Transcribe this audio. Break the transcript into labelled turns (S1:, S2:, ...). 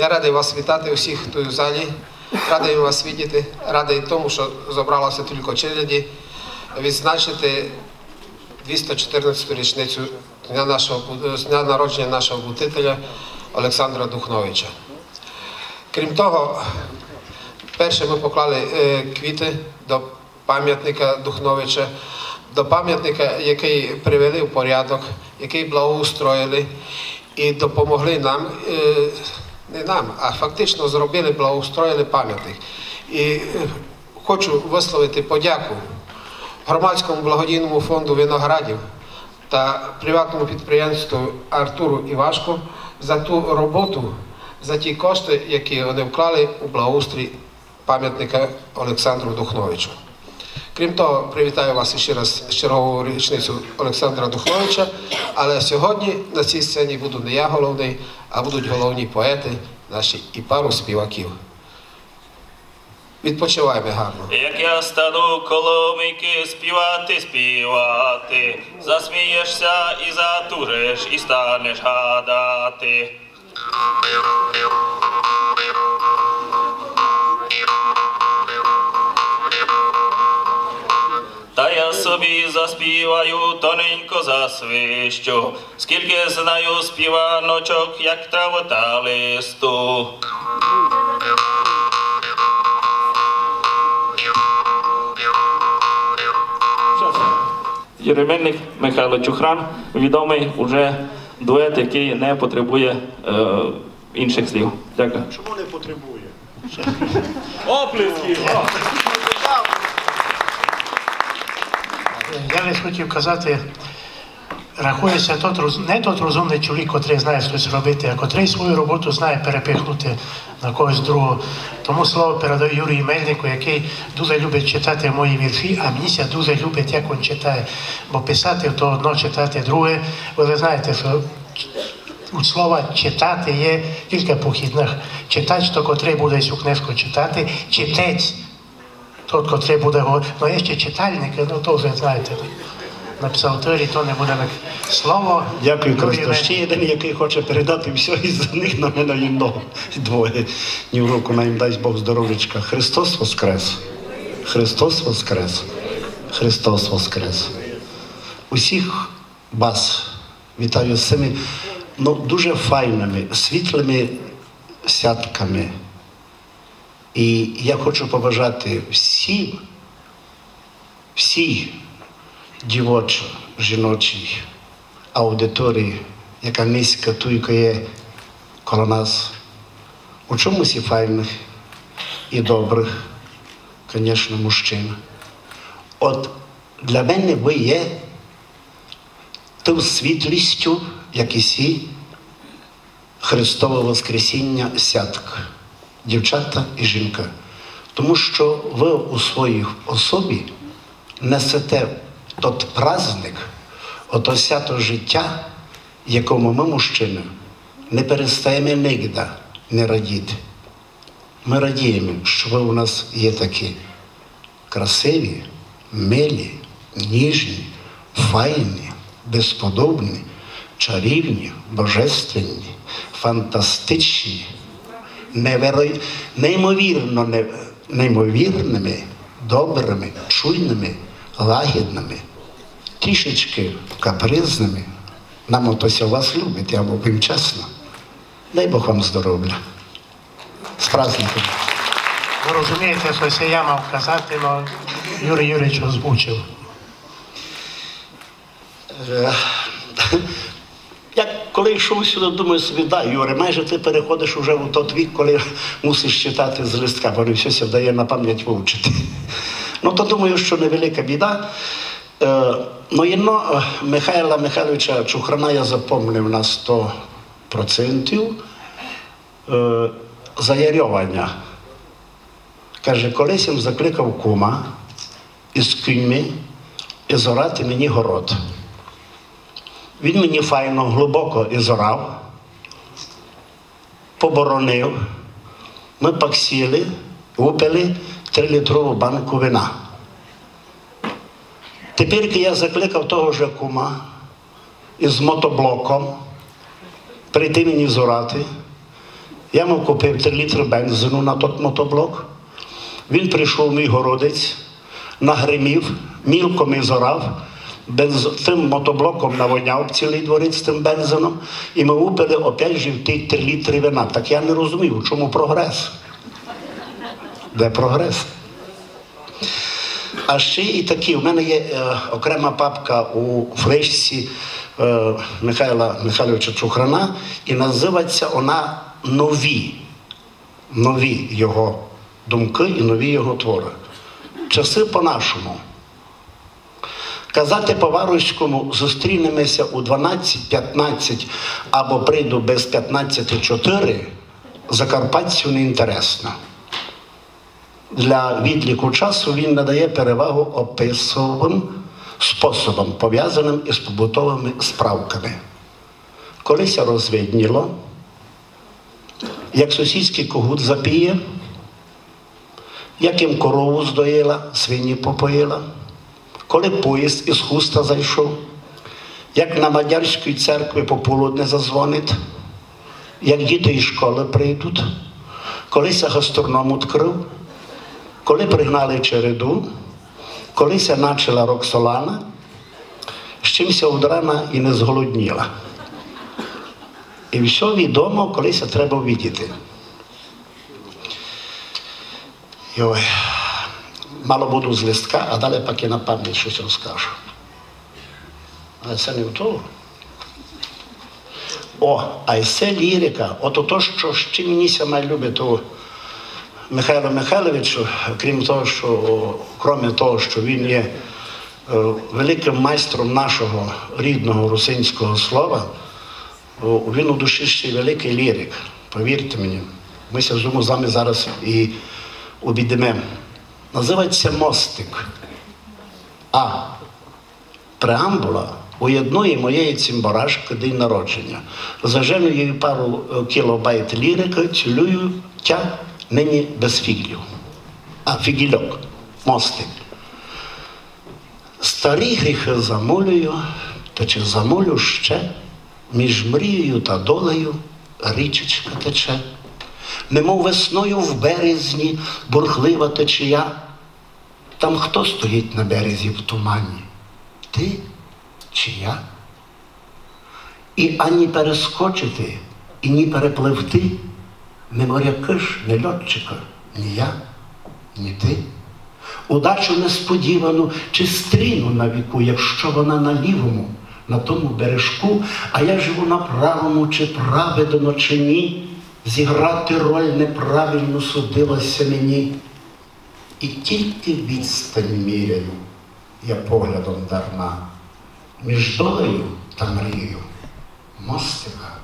S1: Я радий вас вітати усіх тут у залі. Радий вас бачити. Радий тому, що зібралося тільки челяді відзначити 214-ту річницю дня, нашого, дня народження нашого будителя Олександра Духновича. Крім того, перше ми поклали е, квіти до пам'ятника Духновича, до пам'ятника, який привели в порядок, який благоустроїли і допомогли нам, е, не нам, а фактично зробили, благоустроїли пам'ятник. І е, хочу висловити подяку громадському благодійному фонду виноградів та приватному підприємству Артуру Івашку за ту роботу, за ті кошти, які вони вклали у благоустрій пам'ятника Олександру Духновичу. Крім того, привітаю вас ще раз з чергову річницю Олександра Духновича. Але сьогодні на цій сцені буду не я головний, а будуть головні поети наші і пару співаків. Відпочиваємо гарно.
S2: Як я стану коломийки співати, співати, засмієшся і затужиш, і станеш гадати. Собі заспіваю, тоненько засвищу, скільки знаю співаночок, як траву та листу. Єременник Михайло Чухран відомий уже дует, який не потребує е, інших слів. Дякую.
S3: Чому не потребує?
S2: Оплески!
S4: Я лише хотів казати, рахується тот, не тот розумний чоловік, котрий знає щось робити, а котрий свою роботу знає перепихнути на когось другого. Тому слово передаю Юрію Мельнику, який дуже любить читати мої вірші, а мені ся дуже любить, як він читає. Бо писати то одно, читати друге. Ви знаєте, що у слова читати є кілька похідних. Читач, то котрий буде цю книжку читати, читець. Тот, котрий буде говорити, ну є ще читальники, ну то вже знаєте. На псалтирі то не буде слово.
S3: Дякую, Христо. Ще один, який хоче передати все, із них на мене є много. Двоє. Ні в руку, на їм дасть Бог здоров'ячка. Христос Воскрес! Христос Воскрес! Христос Воскрес! Усіх вас вітаю з цими ну, дуже файними, світлими святками. І я хочу побажати всім, всій дівочо, жіночій аудиторії, яка туйка є коло нас. У чомусь і файних, і добрих, звісно, мужчин. От для мене ви є тою світлістю, як і сі Христове Воскресіння сятка, дівчата і жінка. Тому що ви у своїй особі несете тот праздник, ото свято життя, якому ми, мужчини, не перестаємо нігде не радіти. Ми радіємо, що ви у нас є такі красиві, милі, ніжні, файні, безподобні, чарівні, божественні, фантастичні, неверо... неймовірно не... неймовірними, добрими, чуйними, лагідними, трішечки капризними. Нам отося вас любить, я був чесно. Дай Бог вам здоров'я. З праздником.
S4: Ви розумієте, що це я мав казати, але Юрій Юрійович озвучив.
S3: Коли йшов сюди, думаю собі, да, Юре, майже ти переходиш уже у той вік, коли мусиш читати з листка, бо не все вдає на пам'ять вивчити. Ну, то думаю, що невелика біда. Е, ну, єдно е, Михайла Михайловича Чухрана я запомнив на 100% е, заярьовання. Каже, колись він закликав кума із кіньми і зорати мені город. Він мені файно, глибоко ізорав, поборонив. Ми пак сіли, випили трилітрову банку вина. Тепер я закликав того ж кума із мотоблоком прийти мені зорати. Я йому купив 3 літри бензину на той мотоблок. Він прийшов мій городець, нагримів, мілко ми зорав, бенз... тим мотоблоком навоняв цілий дворець тим бензином, і ми випили опять же в ті 3 літри вина. Так я не розумів, чому прогрес. Де прогрес? А ще і такі, у мене є е, окрема папка у флешці е, Михайла Михайловича Чухрана, і називається вона Нові. Нові його думки і нові його твори. Часи по-нашому. Казати по-варварському зустрінемося у 12-15 або прийду без 15-4 закарпатцю не інтересно для відліку часу він надає перевагу описовим способам, пов'язаним із побутовими справками. Колись розвидніло, як сусідський когут запіє, як їм корову здоїла, свині попоїла, коли поїзд із хуста зайшов, як на Мадярській церкві пополудне зазвонить, як діти із школи прийдуть, колись гастроном відкрив, коли пригнали череду, колися начала Роксолана, з чимся удрана і не зголодніла. І все відомо, колися треба видіти. Йой, мало буду з листка, а далі поки на пам'ять щось розкажу. Але це не в того. О, а й це лірика. От ото, що ще мені саме любить, то Михайло Михайловичу, крім того, що крім того, що він є великим майстром нашого рідного русинського слова, він у душі ще великий лірик. Повірте мені, ми з вами зараз і обійдемо. Називається мостик. А преамбула у одної моєї цимбарашки день народження. Зажену їй пару е, кілобайт лірики, цілюю тя нині без фіглів. А фігільок, мостик. Старі гріхи замолюю, чи замолю ще, між мрією та долею річечка тече. Немов весною в березні бурхлива течія. Там хто стоїть на березі в тумані? Ти чи я? І ані перескочити, і ні перепливти, не моряки ж, не льотчика, ні я, ні ти. Удачу несподівану чи стріну на віку, якщо вона на лівому, на тому бережку, а я живу на правому, чи праведно, чи ні, зіграти роль неправильно судилося мені. І тільки відстань міряю я поглядом дарма між долею та мрією мостика